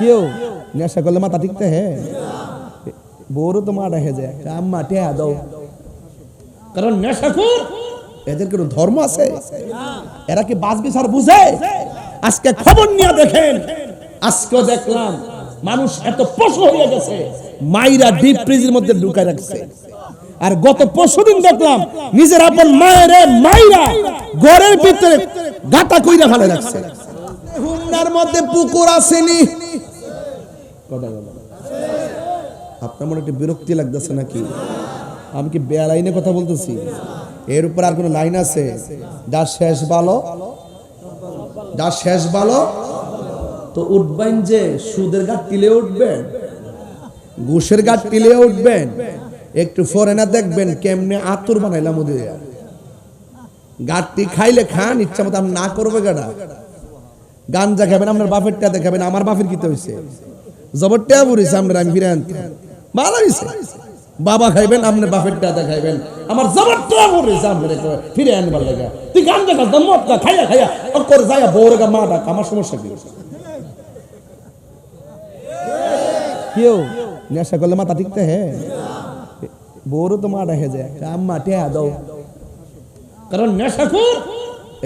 কেউ নেশা করলে মাথা তো হয়ে যায়। কারণ নেশাখোর এদের কোনো ধর্ম আছে? এরা কি বুঝে আজকে খবর নিয়ে দেখেন। আজকে দেখলাম, মানুষ এত পশু হয়ে গেছে। মাইরা ডিপ ফ্রিজের মধ্যে ঢুকায় রাখছে। আর গত পরশুদিন দেখলাম, নিজের আপন মায়ের মাইরা ঘরের ভিতরে গাটা কইরা ফেলে রাখছে। হুন্নার মধ্যে পুকুর আসেনি। কথা বলো আপনার মনে একটু বিরক্তি লাগতেছে নাকি? আমি কি বেয়া লাইনে কথা বলতেছি? এর উপর আর কোনো লাইন আছে? যা শেষ ভালো যা শেষ ভালো তো উঠবেন যে সুদের গাট টিলে উঠবেন? ঘুষের গাট টিলে উঠবেন? একটু ফরেনা দেখবেন কেমনে আতুর বানাইলাম ওদের। গাটটি খাইলে খান, ইচ্ছা মতো আমি না করবে গাড়া গাঞ্জা খাবেন, আপনার বাপের দেখাবেন, আমার বাপের কিতে হয়েছে জবর টা বুড়িছে আপনার আমি ফিরে আনতে। ভালো হয়েছে বাবা খাইবেন, আপনার বাপের টা খাইবেন আমার জবর টা বুড়িছে আপনার ফিরে আনবার লাগা। তুই গাঞ্জা খাস মদ খা, খাইয়া খাইয়া। অকর যাইয়া বউরে গা মা ডাক, আমার সমস্যা কি? কেউ? নেশা করলে মাথা ঠিকতে হ্যাঁ? বউরও তো মাটা হয়ে যায়, আম্মা টেয়া দাও। কারণ নেশাখোর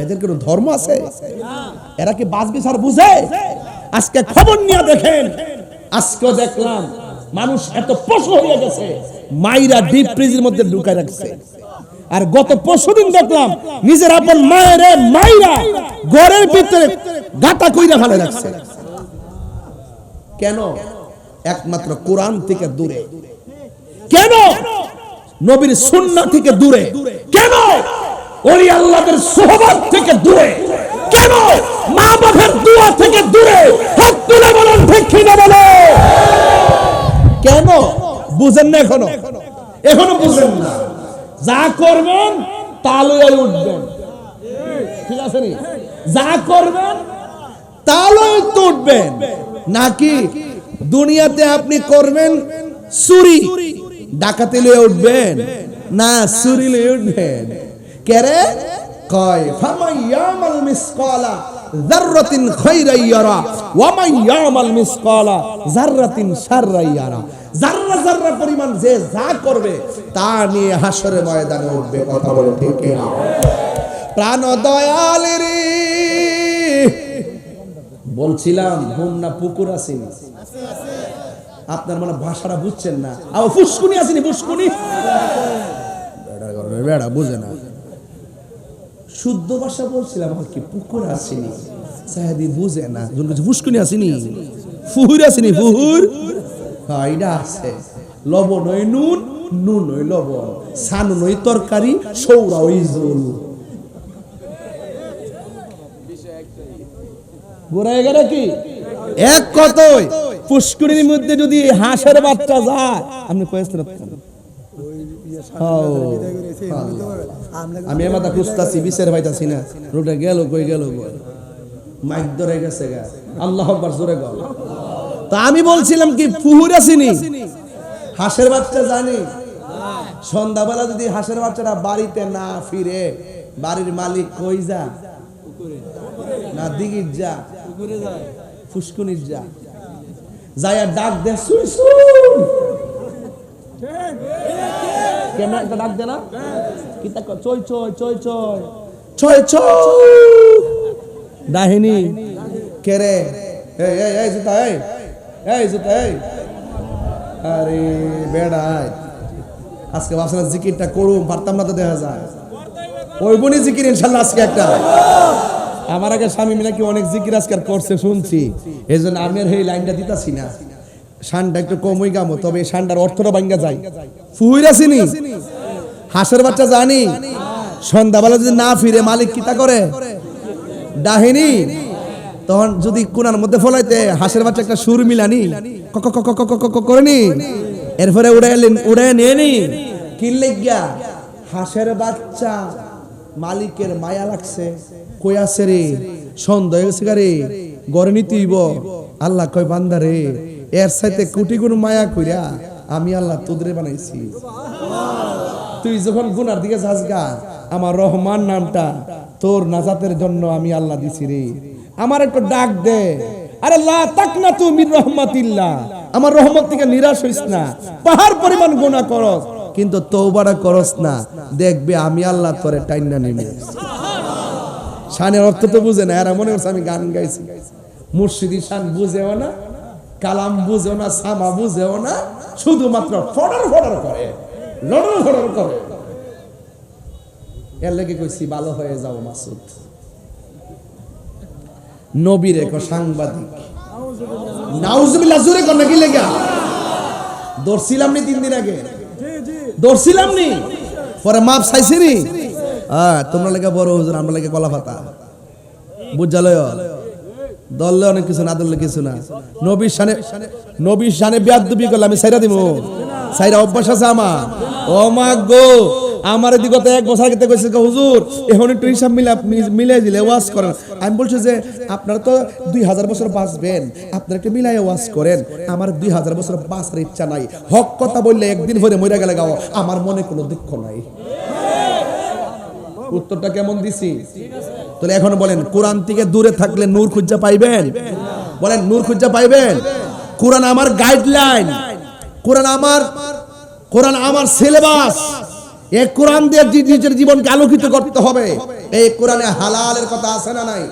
এদের কোনো ধর্ম আছে? এরা কি বাস বিচার বুঝে? আজকে খবর নিয়ে দেখেন আজকে দেখলাম মানুষ এত পশু হয়ে গেছে, মাইরা ডিপ ফ্রিজের মধ্যে ঢুকায় রাখছে। আর গত পরশুদিন দেখলাম, নিজের আপন মায়ের মাইরা ঘরের ভিতরে গাটা কইরা ফেলে রাখছে। কেন? একমাত্র কোরআন থেকে দূরে। কেন? নবীর সুন্নাহ থেকে দূরে। কেন? ওলি আল্লাহদের সোহবত থেকে দূরে। কেন? মা বাবার দোয়া থেকে দূরে। হাত তুলে বলেন, ঠিক কিনা বলো? কেন? বুঝেন না এখনও। এখনও বুঝেন না। যা করবেন তা উঠবেন। ঠিক আছে নি? যা করবেন তা লইয়া তো উঠবেন। নাকি দুনিয়াতে আপনি করবেন চুরি? ডাকাতি লইয়া উঠবেন? না, চুরি লইয়া উঠবেন। কেরে? কয়, ফামান ইয়ামাল মিসকালা যাররাতিন খাইরাই ইয়ারা ওয়া মান ইয়ামাল মিসকালা যাররাতিন শাররাই ইয়ারা। যাররা যাররা পরিমাণ যে যা করবে, তা নিয়ে হাসরের ময়দানে উঠবে, কথা বলে ঠিক কিনা? প্রাণ দয়াল রে। বলছিলাম না পুকুর আসেনি? আপনার মানে ভাষাটা বুঝছেন না? আবার ফুসকুনি আসেনি, ফুসকুনি? বেড়া, বুঝে না। শুদ্ধ ভাষা বলছিলাম আর পুকুর আসেনি? সাহেদি বুঝে না। যখন কিছু ফুসকুনি আসেনি? ফুহুর আসেনি, ফুহুর? হ্যাঁ আছে। লবণ ওই নুন নুন ওই লবণ। সানুন ওই তরকারি, সৌরা ওই জল। গোড়ায় গেলে কি? এক কথাই পুষ্করিণীর মধ্যে যদি হাঁসের বাচ্চা যায়, আপনি কয়েছেন আমি এমাদা খুঁজতাছি বিশের পাইতাছি না। রোডে গেল কই গেল কই? মাইক ধরে গেছে গা। আল্লাহ আকবার, জোরে গল তা আমি বলছিলাম কি, পুহুর আসিনি হাঁসের বাচ্চা জানি। সন্ধ্যাবেলা যদি হাঁসের বাচ্চাটা বাড়িতে না ফিরে, বাড়ির মালিক কই যা? না দিঘির যা। ফুসকুনির যা। যাইয়া ডাক দে শুই শুই কেমন একটা ডাক দে না? কি তা কয়? চই চই চই চই। চই চই। ডাহিনী। কে রে? এই এই এই জুতা এই। এই জুতা এই। আরে বেড়াই আজকে ভাবছিলাম জিকিরটা করুম পারতাম না তো দেখা যায়। ওই বনি জিকির ইনশাল্লাহ আজকে একটা। আমার আগে স্বামী নাকি অনেক জিকির আজকার করছে শুনছি। এই জন্য আমি আর এই লাইনটা দিতাছি না। শানটা একটু কমই গামো তবে এই শানটার অর্থটা ভাঙ্গা যায়। ফুহুর আসিনি হাঁসের বাচ্চা জানি। সন্ধ্যাবেলা যদি না ফিরে, মালিক কিতা করে? ডাহিনী? তখন যদি কোনার মধ্যে ফলাইতে, হাঁসের বাচ্চা একটা সুর মিলানি কক কক কক কক কক করেনি? এরপরে উড়ে এলেন উড়ে নিয়ে নি কিনলে গিয়া হাঁসের বাচ্চা মালিকের মায়া লাগছে। কই আছে রে? সন্দেহ গেছে গড়ে নিতেইব। আল্লাহ কয়, বান্দা রে এর সাথে কোটি গুণ মায়া কইরা আমি আল্লাহ তোদরে বানাইছি। তুই যখন গুনার দিকে যাস গা, আমার রহমান নামটা তোর নাজাতের জন্য আমি আল্লাহ দিছি রে। আমার একটু ডাক দে। আরে, লা আমার রহমত থেকে নিরাশ হইস না। পাহাড় পরিমাণ গুনাহ করস, কিন্তু তওবাটা করস না। দেখবে আমি আল্লাহ তোরে টাইনা নিবে শানের অর্থ তো বুঝে না, এরা মনে করছে আমি গান গাইছি। মুর্শিদি শান বুঝেও না। কালাম বুঝেও না, সামা বুঝেও না, শুধুমাত্র ফডর ফডর করে, লড়র ফডর করে। এর লেগে কইছি, ভালো হয়ে যাও মাসুদ। নবীর এক সাংবাদিক। নাউজুবিল্লাহ, জোরে কর নাকি লেগা? দর্শিলাম নি তিন দিন আগে? দর্শিলাম নি? পরে মাপ চাইছি নি? হ্যাঁ তোমরা লেগে বড় হুজুর, আমরা লেগে কলা পাতা বুঝালয় দললে অনেক কিছু, না দললে কিছু না। নবীর শানে নবীর শানে বিয়াদবি করলে আমি সাইরা দিব সাইরা অভ্যাস আছে আমার। ও মা গো, আমার দিগত এক বছর আগে কইছে হুজুর এখন একটু হিসাব মিলা মিলাই দিলে, ওয়াজ করেন। আমি বলছি যে, আপনারা তো দুই হাজার বছর বাঁচবেন। আপনারা একটু মিলাই ওয়াজ করেন। আমার দুই হাজার বছর বাঁচার ইচ্ছা নাই। হক কথা বললে একদিন হয়ে মরে গেলে গাও। আমার মনে কোনো দুঃখ নাই। উত্তরটা কেমন দিছি? তাহলে এখন বলেন, কোরআন থেকে দূরে থাকলে নূর খুঁজা পাইবেন? বলেন, নূর খুঁজা পাইবেন? কোরআন আমার গাইডলাইন কোরআন আমার কোরআন আমার সিলেবাস এই কোরআন দিয়ে নিজের জীবনকে আলোকিত করতে হবে। এই কোরআনে হালালের কথা আছে না নাই?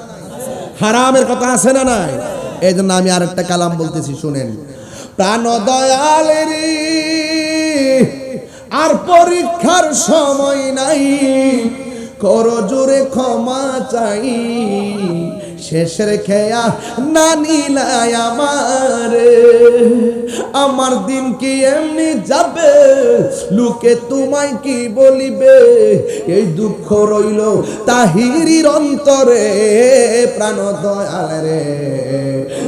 হারামের কথা আছে না নাই? এই জন্য আমি আরেকটা কালাম বলতেছি, শুনেন। প্রাণ দয়ালের আর পরীক্ষার সময় নাই। কর জোরে ক্ষমা চাই। শেষের খেয়া না নিলাই আমার। আমার দিন কি এমনি যাবে? লোকে তোমায় কি বলিবে? এই দুঃখ রইল তাহিরির অন্তরে, প্রাণ দয়াল রে।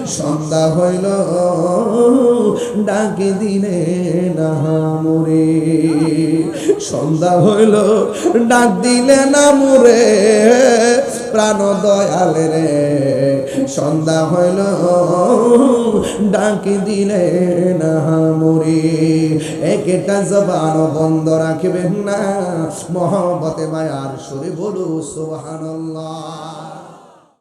সন্ধ্যা হইল, ডাকি দিনে না মরে সন্ধ্যা হইল, ডাক দিলে না মুরে, প্রাণ দয়াল রে। সন্ধ্যা হইল, ডাকি দিলে না মুরে। একটা জবান বন্ধ রাখবেন না, মহব্বতে মায়ার সুরে বলু সুবহানাল্লাহ।